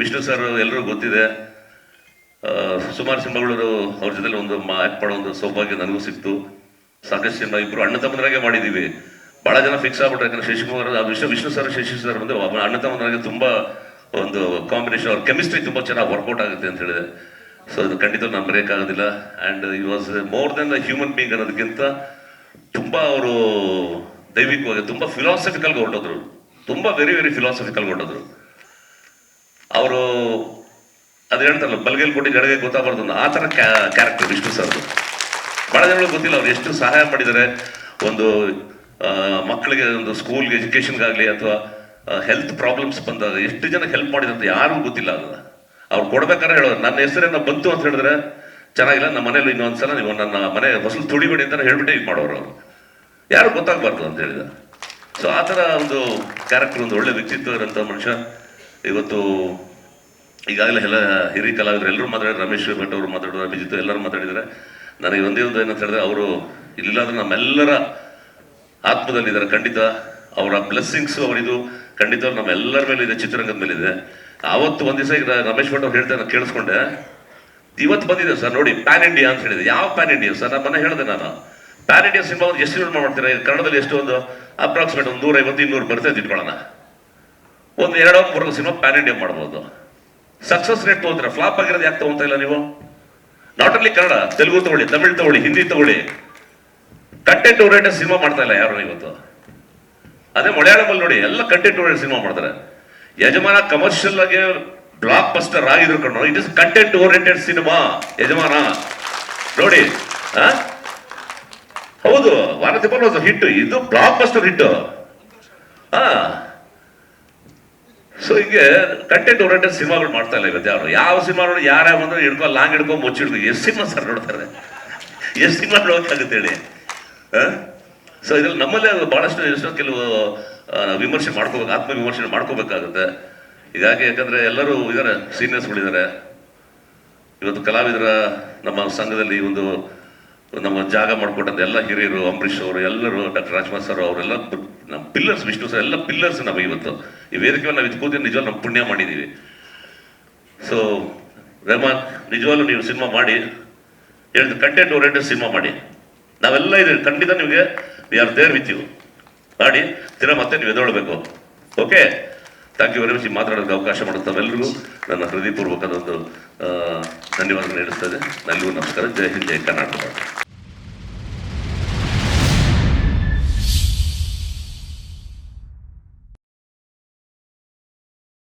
Vishnu sir ಎಲ್ಲರೂ ಗೊತ್ತಿದೆ. ಸುಮಾರು ಸಿನಿಮಾಗಳು ಅವ್ರ ಜೊತೆಲಿ ಒಂದು ಆ್ಯಕ್ಟ್ ಮಾಡೋ ಒಂದು ಸೌಭಾಗ್ಯ ನನಗೂ ಸಿಕ್ತು. ಸಾಕಷ್ಟು ಸಿನಿಮಾ ಇಬ್ಬರು ಅಣ್ಣ ತಮ್ಮನಾಗೆ ಮಾಡಿದ್ದೀವಿ ಭಾಳ ಜನ ಫಿಕ್ಸ್ ಆಗ್ಬಿಟ್ರೆ, ಯಾಕಂದ್ರೆ ಶಶಿಕುಮಾರ್ ಅದು ವಿಶ್ವ ವಿಷ್ಣು ಸರ್, ಶಶಿ ಸರ್ ಬಂದು ಅಣ್ಣ ತಮ್ಮನಾಗೆ ತುಂಬ ಒಂದು ಕಾಂಬಿನೇಷನ್ ಅವ್ರ ಕೆಮಿಸ್ಟ್ರಿ ತುಂಬ ಚೆನ್ನಾಗಿ ವರ್ಕೌಟ್ ಆಗುತ್ತೆ ಅಂತ ಹೇಳಿದೆ. ಸೊ ಅದು ಖಂಡಿತ ನಾನು ಆಗೋದಿಲ್ಲ and he was more than a human being ಅನ್ನೋದಕ್ಕಿಂತ ತುಂಬ ಅವರು ದೈವಿಕವಾಗಿ, ತುಂಬ ಫಿಲಾಸಫಿಕಲ್ಗೆ ಹೊರಟೋದ್ರು. ತುಂಬ ವೆರಿ ವೆರಿ ಫಿಲಾಸಫಿಕಲ್ಗೆ ಹೊರಟೋದ್ರು. ಅವರು, ಅದು ಹೇಳ್ತಾರಲ್ಲ, ಬಲ್ಗೇಲ್ ಕೊಟ್ಟು ಜಡಗೆ ಗೊತ್ತಾಗಬಾರ್ದು ಆ ಥರ ಕ್ಯಾರೆಕ್ಟರ್ ವಿಷ್ಣು ಸರ್ದು. ಭಾಳ ಜನಗಳು ಗೊತ್ತಿಲ್ಲ ಅವ್ರು ಎಷ್ಟು ಸಹಾಯ ಮಾಡಿದ್ದಾರೆ. ಒಂದು ಮಕ್ಕಳಿಗೆ ಒಂದು ಸ್ಕೂಲ್ಗೆ, ಎಜುಕೇಷನ್ಗಾಗಲಿ ಅಥವಾ ಹೆಲ್ತ್ ಪ್ರಾಬ್ಲಮ್ಸ್ ಬಂದಾಗ ಎಷ್ಟು ಜನಕ್ಕೆ ಹೆಲ್ಪ್ ಮಾಡಿದಂತ ಯಾರಿಗೂ ಗೊತ್ತಿಲ್ಲ ಅದನ್ನ ಅವ್ರು ಕೊಡ್ಬೇಕಾದ್ರೆ ಹೇಳೋದು, ನನ್ನ ಹೆಸರೇನ ಬಂತು ಅಂತ ಹೇಳಿದ್ರೆ, ಚೆನ್ನಾಗಿಲ್ಲ, ನಮ್ಮ ಮನೇಲಿ ಇನ್ನೊಂದ್ಸಲ ನೀವು ನನ್ನ ಮನೆ ಹೊಸಲು ತುಳಿಬೇಡಿ ಅಂತ ಹೇಳ್ಬಿಟ್ಟೆ ಇದು ಮಾಡೋರು ಅವರು. ಯಾರು ಗೊತ್ತಾಗಬಾರ್ದು ಅಂತ ಹೇಳಿದ. ಸೊ ಆ ಥರ ಒಂದು ಕ್ಯಾರೆಕ್ಟರ್, ಒಂದು ಒಳ್ಳೆ ವ್ಯಕ್ತಿತ್ವ ಇರೋಂಥ ಮನುಷ್ಯ. ಇವತ್ತು ಈಗಾಗಲೇ ಎಲ್ಲ ಹಿರಿಯ ಕಲಾವಿದರು ಎಲ್ಲರೂ ಮಾತಾಡಿದ್ರು ರಮೇಶ್ ಭಟ್ ಅವರು ಮಾತಾಡಿದ್ರು ಅಭಿಜಿತ್ ಎಲ್ಲರೂ ಮಾತಾಡಿದ್ದಾರೆ. ನನಗೆ ಒಂದೇ ಒಂದು ಏನಂತ ಹೇಳಿದ್ರೆ ಅವರು ಇಲ್ಲಾಂದ್ರೆ ನಮ್ಮೆಲ್ಲರ ಆತ್ಮದಲ್ಲಿದ್ದಾರೆ. ಖಂಡಿತ ಅವರ ಬ್ಲೆಸ್ಸಿಂಗ್ಸು ಅವರಿದು, ಖಂಡಿತ ನಮ್ಮೆಲ್ಲರ ಮೇಲೆ ಇದೆ ಚಿತ್ರರಂಗದ ಮೇಲೆ ಇದೆ ಆವತ್ತು ಒಂದು ದಿವಸ ಈಗ ರಮೇಶ್ ಭಟ್ ಅವ್ರು ಹೇಳ್ತಾರೆ ನಾನು ಕೇಳಿಸ್ಕೊಂಡೆ. ಇವತ್ತು ಬಂದಿದೆ ಸರ್, ನೋಡಿ ಪ್ಯಾನ್ ಇಂಡಿಯಾ ಅಂತ ಹೇಳಿದೆ. ಯಾವ ಪ್ಯಾನ್ ಇಂಡಿಯಾ ಸರ್ ನಾನು ಹೇಳಿದೆ ನಾನು. ಪ್ಯಾನ್ ಇಂಡಿಯಾ ಸಿನಿಮಾ ಒಂದು ಎಷ್ಟು ಮಾಡ್ತೀರಾ? ಕನ್ನಡದಲ್ಲಿ ಎಷ್ಟು ಒಂದು ಅಪ್ರಾಕ್ಸಿಮೇಟ್ ಒಂದು ನೂರೈವತ್ತು, ಇನ್ನೂರು ಬರ್ತಾ ಅಂತ ಇಟ್ಕೊಳ್ಳೋಣ. ಒಂದು ಎರಡೋ, ಮೂರು ಸಿನಿಮಾ ಪ್ಯಾನ್ ಇಂಡಿಯಾ ಮಾಡ್ಬೋದು. ಸಕ್ಸಸ್ ರೇಟ್ ತಗೋತೀರಾ? ಫ್ಲಾಪ್ ಆಗಿರೋದು ಯಾಕೆ ತಗೊಂತ ಇಲ್ಲ ನೀವು? ನಾಟ್ ಓನ್ಲಿ ಕನ್ನಡ, ತೆಲುಗು ತಗೊಳ್ಳಿ, ತಮಿಳ್ ತಗೊಳ್ಳಿ, ಹಿಂದಿ ತಗೊಳ್ಳಿ. ಕಂಟೆಂಟ್ ಓರಿಯೆಂಟೆಡ್ ಸಿನಿಮಾ ಮಾಡ್ತಾ ಇಲ್ಲ ಯಾರು ಇವತ್ತು? ಅದೇ ಮಲಯಾಳಮಲ್ಲಿ ನೋಡಿ, ಎಲ್ಲ ಕಂಟೆಂಟ್ ಓರಿಯೆಂಟೆಡ್ ಸಿನಿಮಾ ಮಾಡ್ತಾರೆ. ಯಜಮಾನ ಕಮರ್ಷಿಯಲ್ ಆಗಿ ಬ್ಲಾಕ್ ಬಸ್ಟರ್ ಆಗಿದ್ರು ಕಣ್ಣು. It is content oriented cinema, Yajamana. ನೋಡಿ? ಹೌದು ವಾರತಿ ಬರೋದು ಹಿಟ್ ಇದು ಬ್ಲಾಕ್ ಬಸ್ಟರ್ ಹಿಟ್ ಹಾ ಸೊ ಹೀಗೆ ಕಂಟೆಂಟ್ ಓರಿಯೆಂಟೆಡ್ ಸಿನಿಮಾಗಳು ಮಾಡ್ತಾ ಇಲ್ಲ ಇವತ್ತು ಯಾರು? ಯಾವ ಸಿನಿಮಾ ನೋಡಿ ಯಾರ್ಯಾವ ಬಂದ್ರೆ ಹಿಡ್ಕೊ, ಲಾಂಗ್ ಹಿಡ್ಕೊ ಮುಚ್ಚಿಡ್ದು ಎಷ್ಟು ಸಿನಿಮಾ ಸರ್ ನೋಡ್ತಾರೆ? ಎಷ್ಟು ಸಿನಿಮಾ ನೋಡೋಕ್ಕಾಗುತ್ತೆ ಹೇಳಿ? ಸೊ ಇದ್ರಲ್ಲಿ ನಮ್ಮಲ್ಲೇ ಬಹಳಷ್ಟು ಎಷ್ಟೋ ಕೆಲವು ವಿಮರ್ಶೆ ಮಾಡ್ಕೋಬೇಕು ಆತ್ಮ ವಿಮರ್ಶೆ ಮಾಡ್ಕೋಬೇಕಾಗುತ್ತೆ. ಹೀಗಾಗಿ ಯಾಕಂದ್ರೆ ಎಲ್ಲರೂ ಇದ್ದಾರೆ ಸೀನಿಯರ್ಸ್ಗಳಿದ್ದಾರೆ ಇವತ್ತು ಕಲಾವಿದರ, ನಮ್ಮ ಸಂಘದಲ್ಲಿ ಒಂದು, ನಮ್ಮ ಜಾಗ ಮಾಡಿಕೊಟ್ಟಂತ ಎಲ್ಲ ಹಿರಿಯರು, ಅಂಬರೀಷ್ ಅವರು, ಎಲ್ಲರೂ ಡಾಕ್ಟರ್ ರಾಜ್ಕುಮಾರ್ ಸರ್ ಅವರೆಲ್ಲ ನಮ್ಮ ಪಿಲ್ಲರ್ಸ್ ವಿಷ್ಣು ಸರ್ ಎಲ್ಲ ಪಿಲ್ಲರ್ಸ್ ನಾವು ಇವತ್ತು. ಈ ವೇದಿಕೆ ನಾವು ಇದ್ಕೋತೀವಿ ಕೂತಿ ನಿಜವಾಗ್ಲೂ ನಮ್ಮ ಪುಣ್ಯ ಮಾಡಿದ್ದೀವಿ ಸೊ ರೆಹಮಾನ್ ನಿಜವಾಗ್ಲೂ ನೀವು ಸಿನಿಮಾ ಮಾಡಿ ಹೇಳಿದ ಕಂಟೆಂಟ್ ಓರಿಯೆಂಟೆಡ್ ಸಿನಿಮಾ ಮಾಡಿ. ನಾವೆಲ್ಲ ಇದ್ದೀವಿ ಖಂಡಿತ ನಿಮಗೆ we are there with you ಮಾಡಿ ತಿರ ಮತ್ತೆ ನೀವು ಎದೊಳ್ಬೇಕು okay thank you very much ಮಾತಾಡೋದಕ್ಕೆ ಅವಕಾಶ ಮಾಡುತ್ತೆ ಎಲ್ಲರಿಗೂ ನನ್ನ ಹೃದಯಪೂರ್ವಕದ ಒಂದು ಆ, ಧನ್ಯವಾದ ನೀಡುತ್ತದೆ ನಲ್ಲಿಗೂ ನಮಸ್ಕಾರ. ಜೈ ಹಿಂದ್ ಜೈ ಕರ್ನಾಟಕ.